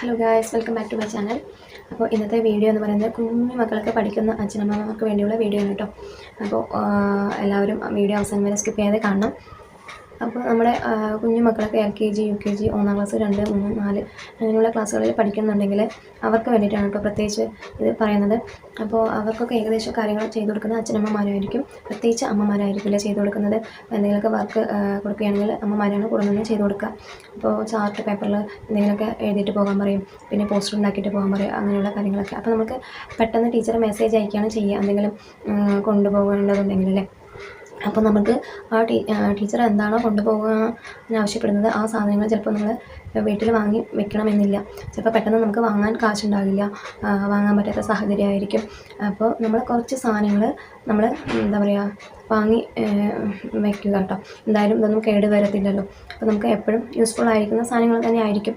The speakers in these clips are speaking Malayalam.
Hello guys welcome back to my channel അപ്പോൾ ഇന്നത്തെ വീഡിയോ എന്ന് പറയുന്നത് കുഞ്ഞു മക്കളൊക്കെ പഠിക്കുന്ന അച്ഛനമ്മമാർക്ക് വേണ്ടിയുള്ള വീഡിയോ ആണ് കേട്ടോ. അപ്പോൾ എല്ലാവരും വീഡിയോ അവസാനം വരെ സ്കിപ്പ് ചെയ്യാതെ കാണണം. അപ്പോൾ നമ്മുടെ കുഞ്ഞു മക്കളൊക്കെ L K G U K G ഒന്നാം ക്ലാസ് രണ്ട് മൂന്ന് നാല് അങ്ങനെയുള്ള ക്ലാസ്സുകളിൽ പഠിക്കുന്നുണ്ടെങ്കിൽ അവർക്ക് വേണ്ടിയിട്ടാണ് ഇപ്പോൾ പ്രത്യേകിച്ച് ഇത് പറയുന്നത്. അപ്പോൾ അവർക്കൊക്കെ ഏകദേശം കാര്യങ്ങൾ ചെയ്തു കൊടുക്കുന്നത് അച്ഛനമ്മമാരായിരിക്കും. പ്രത്യേകിച്ച് അമ്മമാരായിരിക്കില്ല ചെയ്തു കൊടുക്കുന്നത്? എന്തെങ്കിലുമൊക്കെ വർക്ക് കൊടുക്കുകയാണെങ്കിൽ അമ്മമാരാണ് കൂടുതലും ചെയ്തു കൊടുക്കുക. അപ്പോൾ ചാർട്ട് പേപ്പറിൽ എന്തെങ്കിലുമൊക്കെ എഴുതിയിട്ട് പോകാൻ പറയും. പിന്നെ പോസ്റ്റർ ഉണ്ടാക്കിയിട്ട് പോകാൻ പറയും. അങ്ങനെയുള്ള കാര്യങ്ങളൊക്കെ. അപ്പോൾ നമുക്ക് പെട്ടെന്ന് ടീച്ചർ മെസ്സേജ് അയക്കുകയാണ് ചെയ്യുക. എന്തെങ്കിലും കൊണ്ടുപോകേണ്ടതുണ്ടെങ്കിൽ അല്ലേ? അപ്പോൾ നമുക്ക് ആ ടീ ടീച്ചർ എന്താണോ കൊണ്ടുപോകാൻ ആവശ്യപ്പെടുന്നത് ആ സാധനങ്ങൾ ചിലപ്പോൾ നമ്മൾ വീട്ടിൽ വാങ്ങി വെക്കണമെന്നില്ല. ചിലപ്പോൾ പെട്ടെന്ന് നമുക്ക് വാങ്ങാൻ കാശുണ്ടാകില്ല. വാങ്ങാൻ പറ്റാത്ത സാഹചര്യമായിരിക്കും. അപ്പോൾ നമ്മൾ കുറച്ച് സാധനങ്ങൾ നമ്മൾ എന്താ പറയുക വാങ്ങി വയ്ക്കുക കേട്ടോ. എന്തായാലും ഇതൊന്നും കേട് വരത്തില്ലല്ലോ. അപ്പോൾ നമുക്ക് എപ്പോഴും യൂസ്ഫുൾ ആയിരിക്കുന്ന സാധനങ്ങൾ തന്നെ ആയിരിക്കും.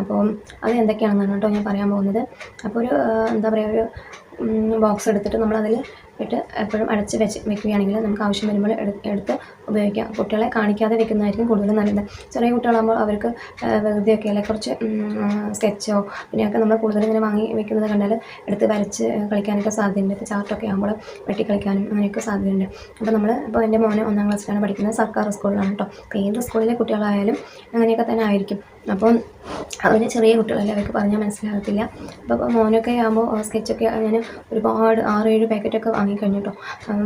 അപ്പോൾ അത് എന്തൊക്കെയാണെന്നാണ് കേട്ടോ ഞാൻ പറയാൻ പോകുന്നത്. അപ്പോൾ ഒരു എന്താ പറയുക ഒരു ബോക്സ് എടുത്തിട്ട് നമ്മളതിൽ ഇട്ട് എപ്പോഴും അടച്ച് വെച്ച് വെക്കുകയാണെങ്കിൽ നമുക്ക് ആവശ്യം വരുമ്പോൾ എടു- എടുത്ത് ഉപയോഗിക്കാം. കുട്ടികളെ കാണിക്കാതെ വെക്കുന്നതായിരിക്കും കൂടുതൽ നല്ലത്. ചെറിയ കുട്ടികളാകുമ്പോൾ അവർക്ക് വെറുതെയൊക്കെ അല്ലെങ്കിൽ കുറച്ച് സ്കെച്ചോ പിന്നെയൊക്കെ നമ്മൾ കൂടുതൽ ഇങ്ങനെ വാങ്ങി വെക്കുന്നത് കണ്ടാൽ എടുത്ത് വരച്ച് കളിക്കാനൊക്കെ സാധ്യതയുണ്ട്. ഇപ്പോൾ ചാർട്ടൊക്കെ ആകുമ്പോൾ വെട്ടിക്കളിക്കാനും അങ്ങനെയൊക്കെ സാധ്യതയുണ്ട്. അപ്പോൾ നമ്മൾ ഇപ്പോൾ എന്റെ മോനെ ഒന്നാം ക്ലാസ്സിലാണ് പഠിക്കുന്നത്. സർക്കാർ സ്കൂളിലാണ് കേട്ടോ. ഏത് സ്കൂളിലെ കുട്ടികളായാലും അങ്ങനെയൊക്കെ തന്നെ ആയിരിക്കും. അപ്പോൾ അവർ ചെറിയ കുട്ടികളല്ലേ അവർക്ക് പറഞ്ഞാൽ മനസ്സിലാകത്തില്ല. അപ്പോൾ മോനൊക്കെ ആകുമ്പോൾ സ്കെച്ചൊക്കെ ഞാൻ ഒരുപാട് ആറ് ഏഴ് പാക്കറ്റൊക്കെ വാങ്ങിക്കഴിഞ്ഞു കേട്ടോ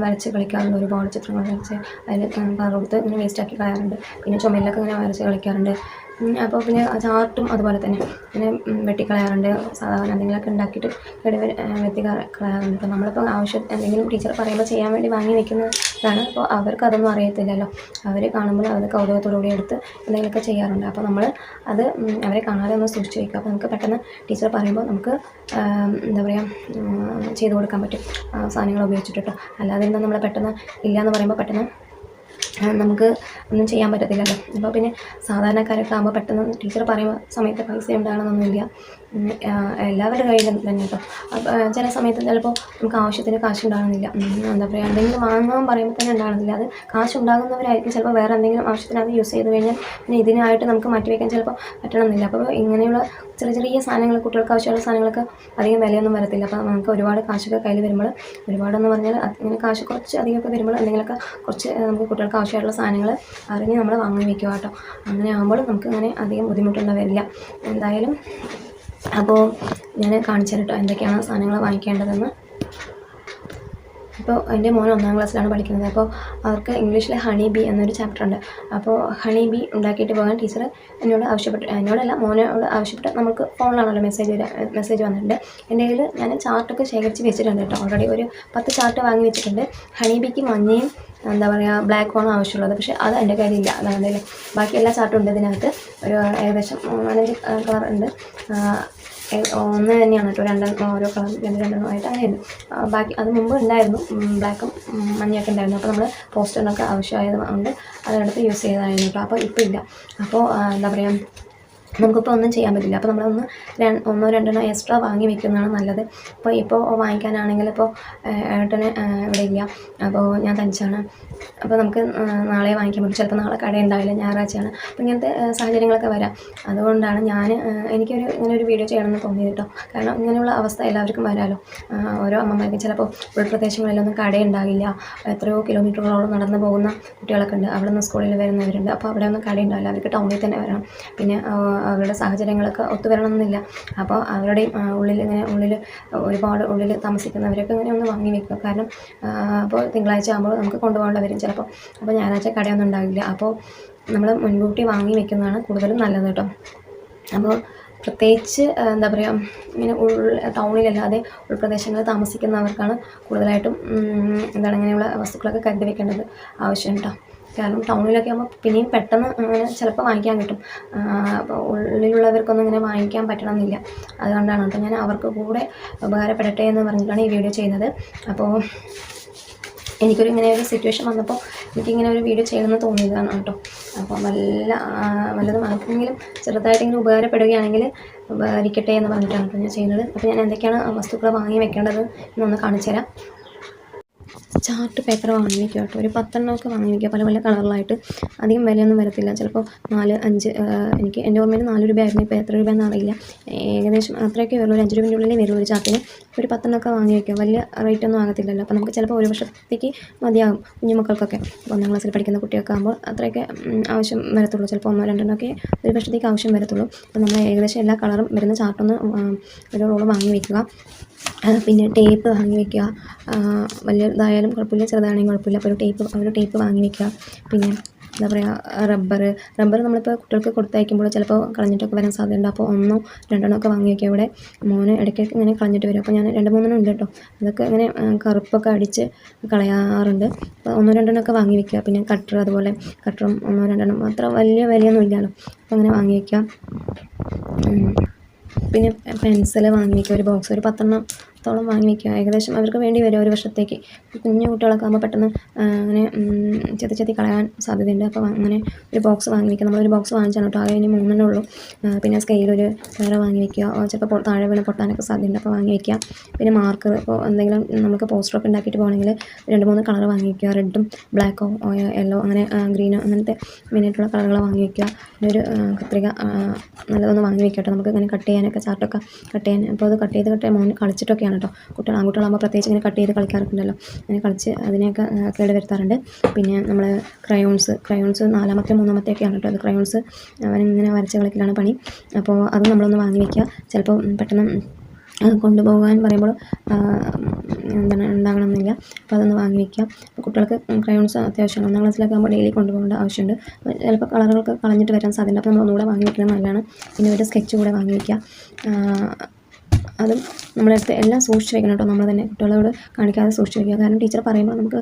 വരച്ച് കളിക്കാറുണ്ട് ഒരുപാട് ചിത്രങ്ങൾ വരച്ച് അതിൽ കളർ കൊടുത്ത് ഇങ്ങനെ വേസ്റ്റാക്കി കളയാറുണ്ട്. പിന്നെ ചുമലിലൊക്കെ ഇങ്ങനെ വരച്ച് കളിക്കാറുണ്ട്. അപ്പോൾ പിന്നെ ചാർട്ടും അതുപോലെ തന്നെ. പിന്നെ വെട്ടിക്കളയാറുണ്ട്. സാധാരണ എന്തെങ്കിലുമൊക്കെ ഉണ്ടാക്കിയിട്ട് ആ, വെട്ടി കളയാറുണ്ട് അപ്പോൾ നമ്മളിപ്പോൾ ആവശ്യം എന്തെങ്കിലും ടീച്ചർ പറയുമ്പോൾ ചെയ്യാൻ വേണ്ടി വാങ്ങി വെക്കുന്നതാണ്. അപ്പോൾ അവർക്ക് അതൊന്നും അറിയത്തില്ലല്ലോ. അവർ കാണുമ്പോൾ അവർ കൗതുകത്തോടുകൂടി എടുത്ത് എന്തെങ്കിലുമൊക്കെ ചെയ്യാറുണ്ട്. അപ്പോൾ നമ്മൾ അത് അവരെ കാണാതെ ഒന്ന് സൂക്ഷിച്ച് വയ്ക്കുക അപ്പോൾ നമുക്ക് പെട്ടെന്ന് ടീച്ചർ പറയുമ്പോൾ നമുക്ക് എന്താ പറയുക ചെയ്തു കൊടുക്കാൻ പറ്റും. സാധനങ്ങൾ ഉപയോഗിച്ചിട്ട് കേട്ടോ നമ്മൾ പെട്ടെന്ന് ഇല്ലയെന്ന് പറയുമ്പോൾ പെട്ടെന്ന് നമുക്ക് ഒന്നും ചെയ്യാൻ പറ്റത്തില്ലല്ലോ. അപ്പോൾ പിന്നെ സാധാരണക്കാരൊക്കെ ആകുമ്പോൾ പെട്ടെന്ന് ടീച്ചർ പറയുന്ന സമയത്ത് പൈസ ഉണ്ടാകണമെന്നൊന്നുമില്ല എല്ലാവരുടെ കയ്യിലും തന്നെ കേട്ടോ ചില സമയത്ത് ചിലപ്പോൾ നമുക്ക് ആവശ്യത്തിന് കാശ് ഉണ്ടാകുന്നില്ല എന്താ പറയുക എന്തെങ്കിലും വാങ്ങാൻ പറയുമ്പോൾ തന്നെ ഉണ്ടാകുന്നില്ല. അത് കാശ് ഉണ്ടാകുന്നവരായിരിക്കും ചിലപ്പോൾ വേറെ എന്തെങ്കിലും ആവശ്യത്തിന് അത് യൂസ് ചെയ്ത് കഴിഞ്ഞാൽ പിന്നെ ഇതിനായിട്ട് നമുക്ക് മാറ്റി വയ്ക്കാൻ ചിലപ്പോൾ പറ്റണമെന്നില്ല. അപ്പോൾ ഇങ്ങനെയുള്ള ചെറിയ ചെറിയ സാധനങ്ങൾ കുട്ടികൾക്ക് ആവശ്യമുള്ള സാധനങ്ങൾക്ക് അധികം വിലയൊന്നും വരത്തില്ല. അപ്പോൾ നമുക്ക് ഒരുപാട് കാശൊക്കെ കയ്യിൽ വരുമ്പോൾ ഒരുപാടെന്ന് പറഞ്ഞാൽ ഇങ്ങനെ കാശ് കുറച്ച് അധികമൊക്കെ വരുമ്പോൾ എന്തെങ്കിലുമൊക്കെ കുറച്ച് നമുക്ക് കുട്ടികൾക്ക് ആവശ്യമായിട്ടുള്ള സാധനങ്ങൾ അറിഞ്ഞ് നമ്മൾ വാങ്ങി വെക്കുക കേട്ടോ. അങ്ങനെ ആകുമ്പോൾ നമുക്ക് അങ്ങനെ അധികം ബുദ്ധിമുട്ടുള്ളവരില്ല വരില്ല. എന്തായാലും അപ്പോൾ ഞാൻ കാണിച്ചു തരാം കേട്ടോ എന്തൊക്കെയാണ് സാധനങ്ങൾ വാങ്ങിക്കേണ്ടതെന്ന്. ഇപ്പോൾ എന്റെ മോൻ ഒന്നാം ക്ലാസ്സിലാണ് പഠിക്കുന്നത്. അപ്പോൾ അവർക്ക് ഇംഗ്ലീഷിൽ ഹണി ബി എന്നൊരു ചാപ്റ്റർ ഉണ്ട്. അപ്പോൾ ഹണി ബി ഉണ്ടാക്കിയിട്ട് പോകാൻ ടീച്ചർ എന്നോട് ആവശ്യപ്പെട്ടു. എന്നോടല്ല മോനോട് ആവശ്യപ്പെട്ട് നമുക്ക് ഫോണിലാണല്ലോ മെസ്സേജ് മെസ്സേജ് വന്നിട്ടുണ്ട്. എന്റെ കയ്യിൽ ഞാൻ ചാർട്ടൊക്കെ ശേഖരിച്ച് വെച്ചിട്ടുണ്ട് കേട്ടോ. ഓൾറെഡി ഒരു പത്ത് ചാർട്ട് വാങ്ങി വെച്ചിട്ടുണ്ട്. ഹണി ബിക്ക് മഞ്ഞയും എന്താ പറയുക ബ്ലാക്ക് ആണ് ആവശ്യമുള്ളത്. പക്ഷേ അത് എന്റെ കയ്യിലില്ല. അതാണ് ബാക്കി എല്ലാ ചാർട്ടും ഉണ്ട് ഇതിനകത്ത്. ഒരു ഏകദേശം നാലഞ്ച് കളർ ഉണ്ട്. ഒന്ന് തന്നെയാണ് കേട്ടോ. രണ്ടെണ്ണം ഓരോ കളർ രണ്ട് രണ്ടെണ്ണമായിട്ട് അങ്ങനെയായിരുന്നു ബാക്കി അത് മുമ്പ് ഉണ്ടായിരുന്നു. ബ്ലാക്കും മഞ്ഞയൊക്കെ ഉണ്ടായിരുന്നു. അപ്പോൾ നമ്മൾ പോസ്റ്ററിനൊക്കെ ആവശ്യമായത് കൊണ്ട് അതെടുത്ത് യൂസ് ചെയ്തതായിരുന്നു കേട്ടോ. അപ്പോൾ ഇപ്പോൾ ഇല്ല. അപ്പോൾ എന്താ പറയുക നമുക്കിപ്പോൾ ഒന്നും ചെയ്യാൻ പറ്റില്ല. അപ്പോൾ നമ്മളൊന്ന് ഒന്നോ രണ്ടെണ്ണോ എക്സ്ട്രാ വാങ്ങി വെക്കുന്നതാണ് നല്ലത്. അപ്പോൾ ഇപ്പോൾ വാങ്ങിക്കാനാണെങ്കിൽ ഇപ്പോൾ ഏട്ടന് ഇവിടെ ഇല്ല. അപ്പോൾ ഞാൻ തനിച്ചാണ്. അപ്പോൾ നമുക്ക് നാളെ വാങ്ങിക്കാൻ പറ്റും. ചിലപ്പോൾ നാളെ കട ഉണ്ടാവില്ല. ഞായറാഴ്ചയാണ്. അപ്പോൾ ഇങ്ങനത്തെ സാഹചര്യങ്ങളൊക്കെ വരാം. അതുകൊണ്ടാണ് ഞാൻ എനിക്കൊരു ഇങ്ങനെ ഒരു വീഡിയോ ചെയ്യണമെന്ന് തോന്നിയത് കേട്ടോ കാരണം ഇങ്ങനെയുള്ള അവസ്ഥ എല്ലാവർക്കും വരാമല്ലോ ഓരോ അമ്മമാർക്കും ചിലപ്പോൾ ഉൾപ്രദേശങ്ങളിലൊന്നും കട ഉണ്ടാവില്ല. എത്രയോ കിലോമീറ്ററുകളോളം നടന്നു പോകുന്ന കുട്ടികളൊക്കെ ഉണ്ട്. അവിടെ നിന്ന് സ്കൂളിൽ വരുന്നവരുണ്ട്. അപ്പോൾ അവിടെ ഒന്നും കട ഉണ്ടാവില്ല. അവർക്ക് ടൗണിൽ തന്നെ വരണം. പിന്നെ അവരുടെ സാഹചര്യങ്ങളൊക്കെ ഒത്തുവരണമെന്നില്ല. അപ്പോൾ അവരുടെയും ഉള്ളിൽ ഇങ്ങനെ ഉള്ളിൽ ഒരുപാട് ഉള്ളിൽ താമസിക്കുന്നവരൊക്കെ ഇങ്ങനെ ഒന്ന് വാങ്ങി വെക്കുക. കാരണം അപ്പോൾ തിങ്കളാഴ്ച ആകുമ്പോൾ നമുക്ക് കൊണ്ടുപോകേണ്ടി ചിലപ്പോൾ അപ്പോൾ ഞായറാഴ്ച കടയൊന്നും ഉണ്ടാവില്ല. അപ്പോൾ നമ്മൾ മുൻകൂട്ടി വാങ്ങി വെക്കുന്നതാണ് കൂടുതലും നല്ലത് കേട്ടോ. അപ്പോൾ പ്രത്യേകിച്ച് എന്താ പറയുക ഇങ്ങനെ ഉൾ ടൗണിലല്ലാതെ ഉൾപ്രദേശങ്ങളിൽ താമസിക്കുന്നവർക്കാണ് കൂടുതലായിട്ടും എന്താണ് ഇങ്ങനെയുള്ള വസ്തുക്കളൊക്കെ കരുതി വെക്കേണ്ടത് ആവശ്യം കേട്ടോ. കാരണം ടൗണിലൊക്കെ ആകുമ്പോൾ പിന്നെയും പെട്ടെന്ന് അങ്ങനെ ചിലപ്പോൾ വാങ്ങിക്കാൻ കിട്ടും. അപ്പോൾ ഉള്ളിലുള്ളവർക്കൊന്നും ഇങ്ങനെ വാങ്ങിക്കാൻ പറ്റണമെന്നില്ല അതുകൊണ്ടാണ് കേട്ടോ ഞാൻ അവർക്ക് കൂടെ ഉപകാരപ്പെടട്ടെ എന്ന് പറഞ്ഞിട്ടാണ് ഈ വീഡിയോ ചെയ്യുന്നത്. അപ്പോൾ എനിക്കൊരു ഇങ്ങനെ ഒരു സിറ്റുവേഷൻ വന്നപ്പോൾ എനിക്കിങ്ങനെ ഒരു വീഡിയോ ചെയ്യണമെന്ന് തോന്നിയതാണ് കേട്ടോ. അപ്പോൾ നല്ല വല്ലതും ആർക്കെങ്കിലും ചെറുതായിട്ട് ഇങ്ങനെ ഉപകാരപ്പെടുകയാണെങ്കിൽ ഉപകരിക്കട്ടെ എന്ന് പറഞ്ഞിട്ടാണ് കേട്ടോ ഞാൻ ചെയ്യുന്നത്. അപ്പോൾ ഞാൻ എന്തൊക്കെയാണ് വസ്തുക്കൾ വാങ്ങി വെക്കേണ്ടത് എന്നൊന്ന് കാണിച്ചു തരാം ചാർട്ട് പേപ്പർ വാങ്ങി വയ്ക്കുക കേട്ടോ. ഒരു പത്തെണ്ണമൊക്കെ വാങ്ങി വയ്ക്കുക പല പല കളറിലായിട്ട്. അധികം വിലയൊന്നും വരത്തില്ല. ചിലപ്പോൾ നാല് അഞ്ച് എനിക്ക് എന്റെ ഓർമ്മയിൽ നാല് രൂപയായിരുന്നു ഇപ്പോൾ എത്ര രൂപയെന്ന് അറിയില്ല. ഏകദേശം അത്രയൊക്കെ വരുള്ളൂ. ഒരു അഞ്ച് രൂപന്റെ ഉള്ളിലേ വരുള്ളൂ ഒരു ചാർട്ടിന്. ഒരു പത്തെണ്ണമൊക്കെ വാങ്ങി വയ്ക്കുക വലിയ റേറ്റ് ഒന്നും ആകത്തില്ലല്ലോ. അപ്പോൾ നമുക്ക് ചിലപ്പോൾ ഒരു വർഷത്തേക്ക് മതിയാകും കുഞ്ഞു മക്കൾക്കൊക്കെ. ഇപ്പോൾ ഒന്നാം ക്ലാസ്സിൽ പഠിക്കുന്ന കുട്ടിയൊക്കെ ആകുമ്പോൾ അത്രയൊക്കെ ആവശ്യം വരത്തുള്ളൂ. ചിലപ്പോൾ ഒന്നോ രണ്ടെണ്ണമൊക്കെ ഒരു വർഷത്തേക്ക് ആവശ്യം വരത്തുള്ളൂ. അപ്പോൾ നമ്മൾ ഏകദേശം എല്ലാ കളറും വരുന്ന ചാർട്ടൊന്ന് ഒരു റോൾ വാങ്ങി വയ്ക്കുക പിന്നെ ടേപ്പ് വാങ്ങി വെക്കുക. വലിയതായാലും കുഴപ്പമില്ല ചെറുതാണെങ്കിലും കുഴപ്പമില്ല. അപ്പോൾ ഒരു ടേപ്പ് ഒരു ടേപ്പ് വാങ്ങി വെക്കുക. പിന്നെ എന്താ പറയുക റബ്ബർ റബ്ബർ നമ്മളിപ്പോൾ കുട്ടികൾക്ക് കൊടുത്തയക്കുമ്പോൾ ചിലപ്പോൾ കളഞ്ഞിട്ടൊക്കെ വരാൻ സാധ്യതയുണ്ട്. അപ്പോൾ ഒന്നോ രണ്ടെണ്ണോ ഒക്കെ വാങ്ങി വയ്ക്കുക ഇവിടെ. മോന് ഇടയ്ക്കൊക്കെ ഇങ്ങനെ കളഞ്ഞിട്ട് വരും. അപ്പോൾ ഞാൻ രണ്ട് മൂന്നെണ്ണം ഉണ്ട് കേട്ടോ. അതൊക്കെ ഇങ്ങനെ കറുപ്പൊക്കെ അടിച്ച് കളയാറുണ്ട്. അപ്പോൾ ഒന്നോ രണ്ടെണ്ണം ഒക്കെ വാങ്ങി വയ്ക്കുക പിന്നെ കട്ടർ അതുപോലെ കട്ടറും ഒന്നോ രണ്ടെണ്ണം അത്ര വലിയ വിലയൊന്നും ഇല്ലല്ലോ. അപ്പോൾ അങ്ങനെ വാങ്ങി വെക്കുക. ഉം. പിന്നെ പെൻസിൽ വാങ്ങിക്കുക ഒരു ബോക്സ് ഒരു പത്തെണ്ണത്തോളം വാങ്ങി വയ്ക്കുക ഏകദേശം അവർക്ക് വേണ്ടി വരും ഒരു വർഷത്തേക്ക്. കുഞ്ഞു കുട്ടികളൊക്കെ ആകുമ്പോൾ പെട്ടെന്ന് അങ്ങനെ ചെത്തി ചെത്തി കളയാൻ സാധ്യതയുണ്ട്. അപ്പോൾ അങ്ങനെ ഒരു ബോക്സ് വാങ്ങി വയ്ക്കുക നമ്മളൊരു ബോക്സ് വാങ്ങിച്ചാണ് കേട്ടോ. ആകെ ഇനി മൂന്നെണ്ണേ ഉള്ളൂ. പിന്നെ സ്കെയിലൊരു വേറെ വാങ്ങി വയ്ക്കുക ചിലപ്പോൾ താഴെ വീണ് പൊട്ടാനൊക്കെ സാധ്യതയുണ്ട്. അപ്പോൾ വാങ്ങി വയ്ക്കുക പിന്നെ മാർക്കർ ഇപ്പോൾ എന്തെങ്കിലും നമുക്ക് പോസ്റ്ററൊക്കെ ഉണ്ടാക്കിയിട്ട് പോകണമെങ്കിൽ രണ്ട് മൂന്ന് കളർ വാങ്ങി വയ്ക്കുക റെഡും ബ്ലാക്കോ യെല്ലോ അങ്ങനെ ഗ്രീനോ അങ്ങനത്തെ മെയിനായിട്ടുള്ള കളറുകൾ വാങ്ങി വയ്ക്കുക പിന്നെ ഒരു കത്രിക നല്ലതൊന്ന് വാങ്ങി വയ്ക്കട്ടെ കേട്ടോ. നമുക്ക് ഇങ്ങനെ കട്ട് ചെയ്യാനൊക്കെ ചാർട്ടൊക്കെ കട്ട് ചെയ്യാൻ അപ്പോൾ അത് കട്ട് ചെയ്ത് കട്ട് മോൻ കളിച്ചിട്ടൊക്കെയാണ് കേട്ടോ. കുട്ടികൾ ആൺകുട്ടികളാകുമ്പോൾ പ്രത്യേകിച്ച് ഇങ്ങനെ കട്ട് ചെയ്ത് കളിക്കാറുണ്ടല്ലോ അങ്ങനെ കളിച്ച് അതിനെയൊക്കെ കേട് വരുത്താറുണ്ട്. പിന്നെ നമ്മൾ ക്രയോൺസ് ക്രയോൺസ് നാലാമത്തെ മൂന്നാമത്തെ ഒക്കെയാണ് കേട്ടോ അത്. ക്രയോൺസ് അവനിങ്ങനെ വരച്ച കളിക്കലാണ് പണി. അപ്പോൾ അത് നമ്മളൊന്ന് വാങ്ങി വയ്ക്കുക. ചിലപ്പോൾ പെട്ടെന്ന് കൊണ്ടുപോകാൻ പറയുമ്പോൾ എന്താണ് ഉണ്ടാകണമെന്നില്ല. അപ്പോൾ അതൊന്ന് വാങ്ങി വയ്ക്കുക. കുട്ടികൾക്ക് ക്രയോൺസ് അത്യാവശ്യമാണ്. ഒന്നാം ക്ലാസ്സിലൊക്കെ ആകുമ്പോൾ ഡെയിലി കൊണ്ടുപോകേണ്ട ആവശ്യമുണ്ട്. ചിലപ്പോൾ കളറുകളൊക്കെ കളഞ്ഞിട്ട് വരാൻ സാധ്യത അപ്പോൾ നമ്മൾ ഒന്നുകൂടെ വാങ്ങി വയ്ക്കുന്നത് നല്ലതാണ്. പിന്നെ ഒരു സ്കെച്ച് കൂടെ വാങ്ങി വയ്ക്കുക. അതും നമ്മളെടുത്ത് എല്ലാം സൂക്ഷിച്ച് വെക്കണം കേട്ടോ. നമ്മൾ തന്നെ കുട്ടികളോട് കാണിക്കാതെ സൂക്ഷിച്ച് വെക്കുക. കാരണം ടീച്ചർ പറയുമ്പോൾ നമുക്ക്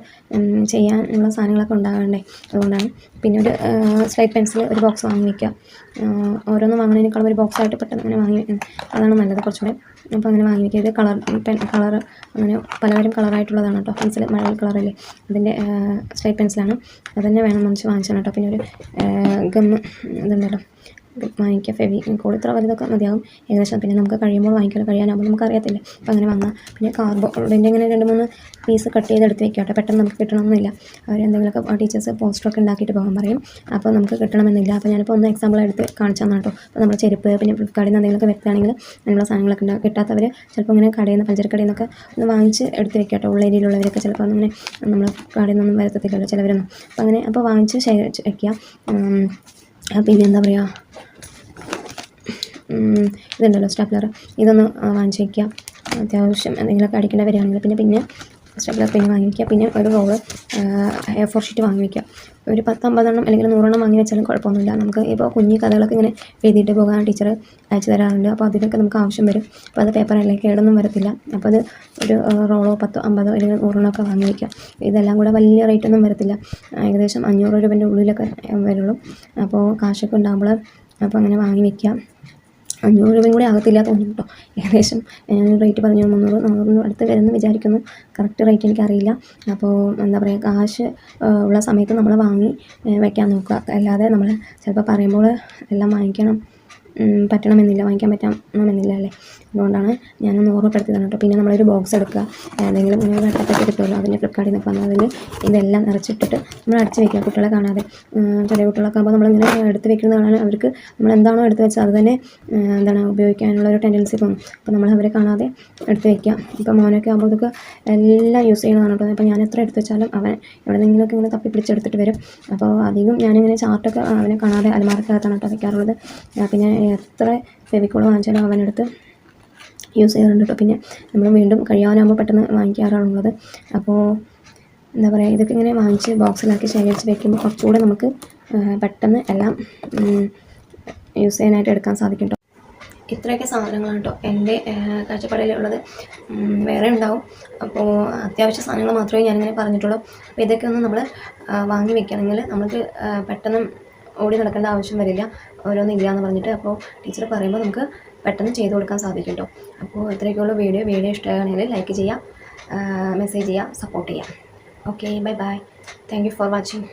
ചെയ്യാനുള്ള സാധനങ്ങളൊക്കെ ഉണ്ടാകണ്ടേ? അതുകൊണ്ടാണ്. പിന്നെ ഒരു സ്ലൈറ്റ് പെൻസിൽ ഒരു ബോക്സ് വാങ്ങി വയ്ക്കുക ഓരോന്നും വാങ്ങുന്നതിനേക്കാളും ഒരു ബോക്സ് ആയിട്ട് പെട്ടെന്ന് അങ്ങനെ വാങ്ങി അതാണ് നല്ലത് കുറച്ചുകൂടെ. അപ്പോൾ അങ്ങനെ വാങ്ങി വയ്ക്കുക ഇത് കളർ പെൻ കളർ അങ്ങനെ പലതരം കളറായിട്ടുള്ളതാണ് കേട്ടോ. പെൻസിൽ മഴ കളറല്ലേ? അതിന്റെ സ്ലൈറ്റ് പെൻസിലാണ്. അത് തന്നെ വേണം മനസ്സ് വാങ്ങിച്ചാണ് കേട്ടോ. പിന്നെ ഒരു ഗമ്മ് ഇതുണ്ടല്ലോ. വാങ്ങിക്കുക ഫെവി കോളിത്ര വലുതൊക്കെ മതിയാകും. ഏകദേശം പിന്നെ നമുക്ക് കഴിയുമ്പോൾ വാങ്ങിക്കാൻ കഴിയാനാകുമ്പോൾ നമുക്ക് അറിയത്തില്ല. അപ്പോൾ അങ്ങനെ വാങ്ങാം പിന്നെ കാർബോർഡിന്റെ ഇങ്ങനെ രണ്ട് മൂന്ന് പീസ് കട്ട് ചെയ്ത് എടുത്ത് വെക്കാം കേട്ടോ. പെട്ടെന്ന് നമുക്ക് കിട്ടണമെന്നില്ല. അവർ എന്തെങ്കിലുമൊക്കെ ടീച്ചേഴ്സ് പോസ്റ്ററൊക്കെ ഉണ്ടാക്കിയിട്ട് പോകാൻ പറയും. അപ്പോൾ നമുക്ക് കിട്ടണമെന്നില്ല. അപ്പോൾ ഞാനിപ്പോൾ ഒന്ന് എക്സാമ്പിൾ എടുത്ത് കാണിച്ചു തന്നെ അപ്പോൾ നമ്മൾ ചെരുപ്പ് പിന്നെ ഫ്ലിപ്കാർട്ടിൽ നിന്ന് എന്തെങ്കിലുമൊക്കെ വരുത്തുകയാണെങ്കിൽ അങ്ങനെയുള്ള സാധനങ്ങളൊക്കെ ഉണ്ടാകും കിട്ടാത്തവർ ചിലപ്പോൾ ഇങ്ങനെ കടയിൽ നിന്ന് പഞ്ചരക്കടയിൽ നിന്നൊക്കെ ഒന്ന് വാങ്ങിച്ച് എടുത്ത് വെക്കാം കേട്ടോ. ഉള്ളേരിയിലുള്ളവരൊക്കെ ചിലപ്പോൾ അങ്ങനെ നമ്മൾ കടയിൽ നിന്നൊന്നും വരത്തത്തില്ലല്ലോ ചിലവരൊന്നും. അപ്പോൾ അങ്ങനെ അപ്പോൾ വാങ്ങിച്ച് ശേഖരിച്ച് വെക്കുക ഉം, ആ, പിന്നെ എന്താ പറയുക? ഇതുണ്ടല്ലോ സ്റ്റാപ്ലർ ഇതൊന്ന് വാങ്ങിച്ചു വയ്ക്കുക അത്യാവശ്യം എന്തെങ്കിലുമൊക്കെ അടിക്കേണ്ട വരികയാണെങ്കിൽ പിന്നെ പിന്നെ സ്റ്റാപ്ലർ പിന്നെ വാങ്ങി വയ്ക്കുക പിന്നെ ഒരു റോൾ എ ഫോർ ഷീറ്റ് വാങ്ങി വയ്ക്കുക ഒരു പത്തമ്പതെണ്ണം അല്ലെങ്കിൽ നൂറെണ്ണം വാങ്ങി വെച്ചാലും കുഴപ്പമൊന്നുമില്ല. നമുക്ക് ഇപ്പോൾ കുഞ്ഞു കഥകളൊക്കെ ഇങ്ങനെ എഴുതിയിട്ട് പോകാൻ ടീച്ചർ അയച്ചു തരാറുണ്ട്. അപ്പോൾ അതിനൊക്കെ നമുക്ക് ആവശ്യം വരും. അപ്പോൾ അത് പേപ്പറല്ലേ കേടൊന്നും വരത്തില്ല. അപ്പോൾ അത് ഒരു റോളോ പത്തോ അമ്പതോ അല്ലെങ്കിൽ നൂറെണ്ണം ഒക്കെ വാങ്ങി വയ്ക്കുക ഇതെല്ലാം കൂടെ വലിയ റേറ്റ് ഒന്നും വരത്തില്ല. ഏകദേശം അഞ്ഞൂറ് രൂപേന്റെ ഉള്ളിലൊക്കെ വരുള്ളൂ. അപ്പോൾ കാശൊക്കെ ഉണ്ടാകുമ്പോൾ അപ്പോൾ അങ്ങനെ വാങ്ങി വയ്ക്കുക അഞ്ഞൂറ് രൂപയും കൂടി ആകത്തില്ല തോന്നുന്നു കേട്ടോ. ഏകദേശം റേറ്റ് പറഞ്ഞു മുന്നൂറ് നാനൂറിന് അടുത്ത് വരുമെന്ന് വിചാരിക്കുന്നു. കറക്റ്റ് റേറ്റ് എനിക്കറിയില്ല അപ്പോൾ എന്താ പറയുക കാശ് ഉള്ള സമയത്ത് നമ്മൾ വാങ്ങി വയ്ക്കാൻ നോക്കുക. അല്ലാതെ നമ്മൾ ചിലപ്പോൾ പറയുമ്പോൾ എല്ലാം വാങ്ങിക്കണം. പറ്റണമെന്നില്ല വാങ്ങിക്കാൻ പറ്റണമെന്നില്ല അല്ലേ? അതുകൊണ്ടാണ് ഞാനൊന്ന് ഓർമ്മപ്പെടുത്തിയതാണ് കേട്ടോ. പിന്നെ നമ്മളൊരു ബോക്സ് എടുക്കുക. ഏതെങ്കിലും ഇങ്ങനെ അട്ടപ്പൊക്കെ കിട്ടുമല്ലോ അതിന്റെ ഫ്ലിപ്കാർട്ടിൽ നിന്ന് വന്നാൽ അതിൽ ഇതെല്ലാം നിറച്ചിട്ടിട്ട് നമ്മൾ അടിച്ച് വെക്കുക കുട്ടികളെ കാണാതെ. ചെറിയ കുട്ടികളൊക്കെ ആകുമ്പോൾ നമ്മളിങ്ങനെ എടുത്ത് വെക്കുന്നത് കാണാൻ അവർക്ക് നമ്മൾ എന്താണോ എടുത്ത് വെച്ചാൽ അത് തന്നെ എന്താണ് ഉപയോഗിക്കാനുള്ള ഒരു ടെൻഡൻസി തോന്നും. അപ്പോൾ നമ്മൾ അവരെ കാണാതെ എടുത്ത് വെക്കുക. ഇപ്പോൾ മോനൊക്കെ ആകുമ്പോൾ ഇതൊക്കെ എല്ലാം യൂസ് ചെയ്യുന്നതാണ് കേട്ടോ. അപ്പോൾ ഞാൻ എത്ര എടുത്ത് വെച്ചാലും അവൻ എവിടെ നിന്നെങ്കിലുമൊക്കെ ഇങ്ങനെ തപ്പി പിടിച്ചെടുത്തിട്ട് വരും. അപ്പോൾ അധികം ഞാനിങ്ങനെ ചാർട്ടൊക്കെ അവനെ കാണാതെ അലമാരക്കകത്താണ് കേട്ടോ വെക്കാറുള്ളത് ആ, പിന്നെ എത്ര ഫെവിക്കോൾ വാങ്ങിച്ചാലും അവനെടുത്ത് യൂസ് ചെയ്യാറുണ്ട്. കേട്ടോ പിന്നെ നമ്മൾ വീണ്ടും കഴിയാനാകുമ്പോൾ പെട്ടെന്ന് വാങ്ങിക്കാറാണുള്ളത് അപ്പോൾ എന്താ പറയുക ഇതൊക്കെ ഇങ്ങനെ വാങ്ങിച്ച് ബോക്സിലാക്കി ശേഖരിച്ച് വെക്കുമ്പോൾ കുറച്ചുകൂടെ നമുക്ക് പെട്ടെന്ന് എല്ലാം യൂസ് ചെയ്യാനായിട്ട് എടുക്കാൻ സാധിക്കും കേട്ടോ ഇത്രയൊക്കെ സാധനങ്ങളാണ് കേട്ടോ എന്റെ കാഴ്ചപ്പാടിലുള്ളത്. വേറെ ഉണ്ടാവും. അപ്പോൾ അത്യാവശ്യ സാധനങ്ങൾ മാത്രമേ ഞാനിങ്ങനെ പറഞ്ഞിട്ടുള്ളൂ. അപ്പോൾ ഇതൊക്കെ ഒന്ന് നമ്മൾ വാങ്ങി വെക്കണമെങ്കിൽ നമുക്ക് പെട്ടെന്ന് ഓടി നടക്കേണ്ട ആവശ്യം വരില്ല. ഓരോന്നില്ല എന്ന് പറഞ്ഞിട്ട് അപ്പോൾ ടീച്ചർ പറയുമ്പോൾ നമുക്ക് പെട്ടെന്ന് ചെയ്ത് കൊടുക്കാൻ സാധിക്കും കേട്ടോ അപ്പോൾ ഇത്രയൊക്കെയുള്ള വീഡിയോ വീഡിയോ ഇഷ്ടമാണെങ്കിൽ ലൈക്ക് ചെയ്യാം. മെസ്സേജ് ചെയ്യാം. സപ്പോർട്ട് ചെയ്യാം. Okay bye bye thank for watching